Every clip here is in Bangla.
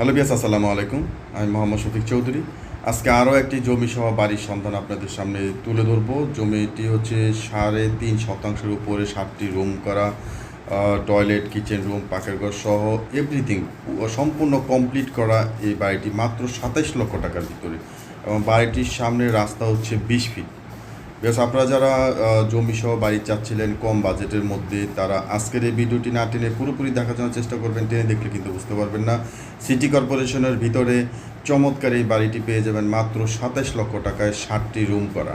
হ্যালো বিয়াস, আসসালামু আলাইকুম। আমি মোহাম্মদ শফিক চৌধুরী। আজকে আরও একটি জমি সহ বাড়ির সন্ধান আপনাদের সামনে তুলে ধরবো। জমিটি হচ্ছে সাড়ে তিন শতাংশের উপরে সাতটি রুম করা টয়লেট, কিচেন রুম, পাকের ঘর সহ এভরিথিং সম্পূর্ণ কমপ্লিট করা এই বাড়িটি মাত্র সাতাইশ লক্ষ টাকার ভিতরে। এবং বাড়িটির সামনে রাস্তা হচ্ছে বিশ ফিট। বেশ, আপনারা যারা জমি সহ বাড়ি চাচ্ছিলেন কম বাজেটের মধ্যে, তারা আজকের এই ভিডিওটি না টেনে পুরোপুরি দেখার জন্য চেষ্টা করবেন। টেনে দেখলে কিন্তু বুঝতে পারবেন না। সিটি কর্পোরেশনের ভিতরে চমৎকার এই বাড়িটি পেয়ে যাবেন মাত্র সাতাশ লক্ষ টাকায় ষাটটি রুম করা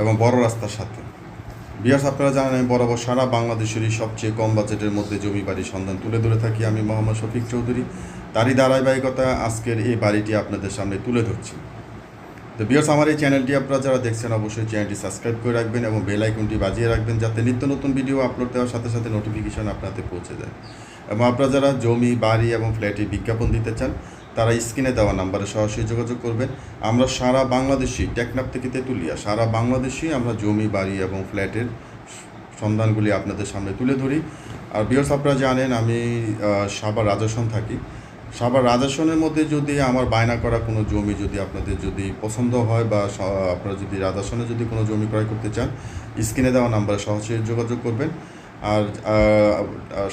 এবং বড় রাস্তার সাথে। বিয়াস, আপনারা জানেন বরাবর সারা বাংলাদেশেরই সবচেয়ে কম বাজেটের মধ্যে জমি বাড়ির সন্ধান তুলে ধরে থাকি। আমি মোহাম্মদ শফিক চৌধুরী, তারই ধারাবাহিকতা আজকের এই বাড়িটি আপনাদের সামনে তুলে ধরছি। তো বিয়ার্স আমার এই চ্যানেলটি আপনারা যারা দেখছেন, অবশ্যই চ্যানেলটি সাবস্ক্রাইব করে রাখবেন এবং বেল আইকনটি বাজিয়ে রাখবেন যাতে নিত্য নতুন ভিডিও আপলোড দেওয়ার সাথে সাথে নোটিফিকেশন আপনাদের পৌঁছে যায়। এবং আপনারা যারা জমি, বাড়ি এবং ফ্ল্যাটে বিজ্ঞাপন দিতে চান, তারা স্ক্রিনে দেওয়া নাম্বারে সরাসরি যোগাযোগ করবেন। আমরা সারা বাংলাদেশি টেকনাপ থেকে তেঁতুলিয়া, সারা বাংলাদেশি আমরা জমি, বাড়ি এবং ফ্ল্যাটের সন্ধানগুলি আপনাদের সামনে তুলে ধরি। আর বিয়ার্স আপনারা জানেন, আমি সাবার রাজস্থান থাকি। সাভার রাজস্থানের মধ্যে যদি আমার বায়না করা কোনো জমি যদি আপনাদের যদি পছন্দ হয় বা আপনারা যদি রাজস্থানে যদি কোনো জমি ক্রয় করতে চান, স্ক্রিনে দেওয়া নাম্বারে সহজে যোগাযোগ করবেন। আর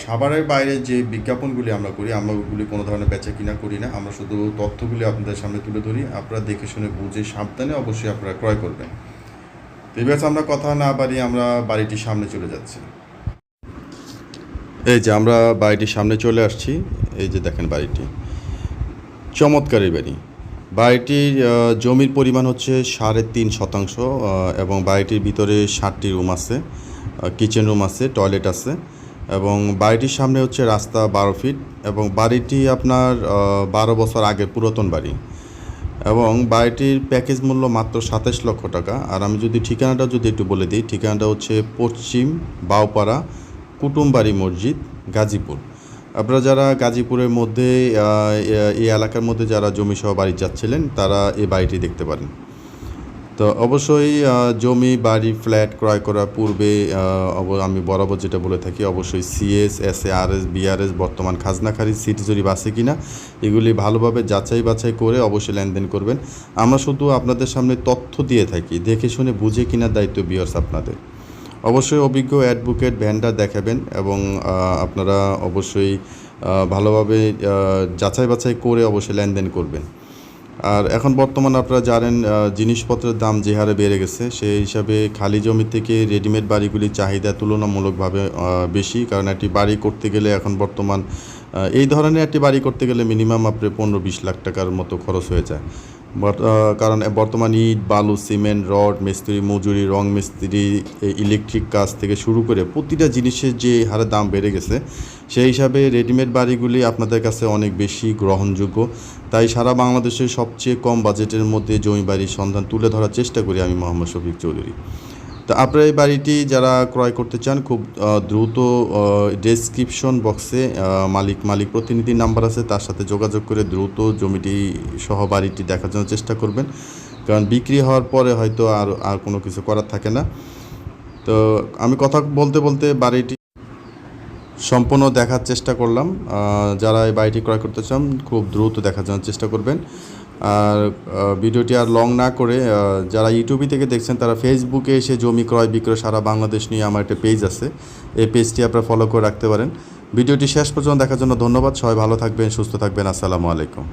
সাভারের বাইরে যে বিজ্ঞাপনগুলি আমরা করি, আমরা ওগুলি কোনো ধরনের বেচা কিনা করি না। আমরা শুধু তথ্যগুলি আপনাদের সামনে তুলে ধরি। আপনারা দেখে শুনে বুঝে সাবধানে অবশ্যই আপনারা ক্রয় করবেন। তো এবার আমরা কথা না বাড়িয়ে আমরা বাড়িটির সামনে চলে যাচ্ছি। এই যে আমরা বাড়িটির সামনে চলে আসছি। এই যে দেখেন বাড়িটি। চমৎকার বাড়ি। বাড়িটির জমির পরিমাণ হচ্ছে সাড়ে তিন শতাংশ এবং বাড়িটির ভিতরে ষাটটি রুম আছে কিচেন রুম আছে, টয়লেট আছে, এবং বাড়িটির সামনে হচ্ছে রাস্তা বারো ফিট, এবং বাড়িটি আপনার বারো বছর আগের পুরাতন বাড়ি। এবং বাড়িটির প্যাকেজ মূল্য মাত্র সাতাশ লক্ষ টাকা। আর আমি যদি ঠিকানাটা যদি একটু বলে দিই, ঠিকানাটা হচ্ছে পশ্চিম বাউপাড়া কুটুমবাড়ি মসজিদ, গাজীপুর। আপনারা যারা গাজীপুরের মধ্যে এই এলাকার মধ্যে যারা জমি সহ বাড়ি যাচ্ছিলেন, তারা এই বাড়িটি দেখতে পারেন। তো অবশ্যই জমি, বাড়ি, ফ্ল্যাট ক্রয় করার পূর্বে আমি বরাবর যেটা বলে থাকি, অবশ্যই C S S A R S BRS বর্তমান খাজনাখারি সিটি জরিপ আছে কিনা, এগুলি ভালোভাবে যাচাই বাছাই করে অবশ্যই লেনদেন করবেন। আমরা শুধু আপনাদের সামনে তথ্য দিয়ে থাকি, দেখে শুনে বুঝে কিনা দায়িত্ব বিয়ার্স আপনাদের। অবশ্যই অভিজ্ঞ অ্যাডভোকেট ভ্যান্ডার দেখাবেন এবং আপনারা অবশ্যই ভালোভাবে যাচাই বাছাই করে অবশ্যই লেনদেন করবেন। আর এখন বর্তমান আপনারা জানেন জিনিসপত্রের দাম যে হারে বেড়ে গেছে, সেই হিসাবে খালি জমি থেকে রেডিমেড বাড়িগুলির চাহিদা তুলনামূলকভাবে বেশি। কারণ একটি বাড়ি করতে গেলে এখন বর্তমান এই ধরনের একটি বাড়ি করতে গেলে মিনিমাম আপনার পনেরো বিশ লাখ টাকার মতো খরচ হয়ে যায়। কারণ বর্তমান ইট, বালু, সিমেন্ট, রড, মিস্ত্রি, মজুরি, রং মিস্ত্রি ইলেকট্রিক কাজ থেকে শুরু করে প্রতিটা জিনিসের যে হারে দাম বেড়ে গেছে, সেই হিসাবে রেডিমেড বাড়িগুলি আপনাদের কাছে অনেক বেশি গ্রহণযোগ্য। তাই সারা বাংলাদেশের সবচেয়ে কম বাজেটের মধ্যে জমি বাড়ির সন্ধান তুলে ধরার চেষ্টা করি আমি মোহাম্মদ শফিক চৌধুরী। তো আপনারা এই বাড়িটি যারা ক্রয় করতে চান, খুব দ্রুত ডেসক্রিপশন বক্সে মালিক মালিক প্রতিনিধির নাম্বার আছে, তার সাথে যোগাযোগ করে দ্রুত জমিটি সহ বাড়িটি দেখার জন্য চেষ্টা করবেন। কারণ বিক্রি হওয়ার পরে হয়তো আর আর কোনো কিছু করার থাকে না। তো আমি কথা বলতে বলতে বাড়িটি সম্পূর্ণ দেখার চেষ্টা করলাম। যারা এই বাড়িটি ক্রয় করতে চান, খুব দ্রুত দেখার জন্য চেষ্টা করবেন। আর ভিডিওটি আর লং না করে যারা ইউটিউবই থেকে দেখছেন, তারা ফেসবুকে এসে জমি ক্রয় বিক্রয় সারা বাংলাদেশ নিয়ে আমার একটা পেজ আছে। এই পেজটি আপনারা ফলো করে রাখতে পারেন। ভিডিওটি শেষ পর্যন্ত দেখার জন্য ধন্যবাদ। সবাই ভালো থাকবেন, সুস্থ থাকবেন। আসসালামু আলাইকুম।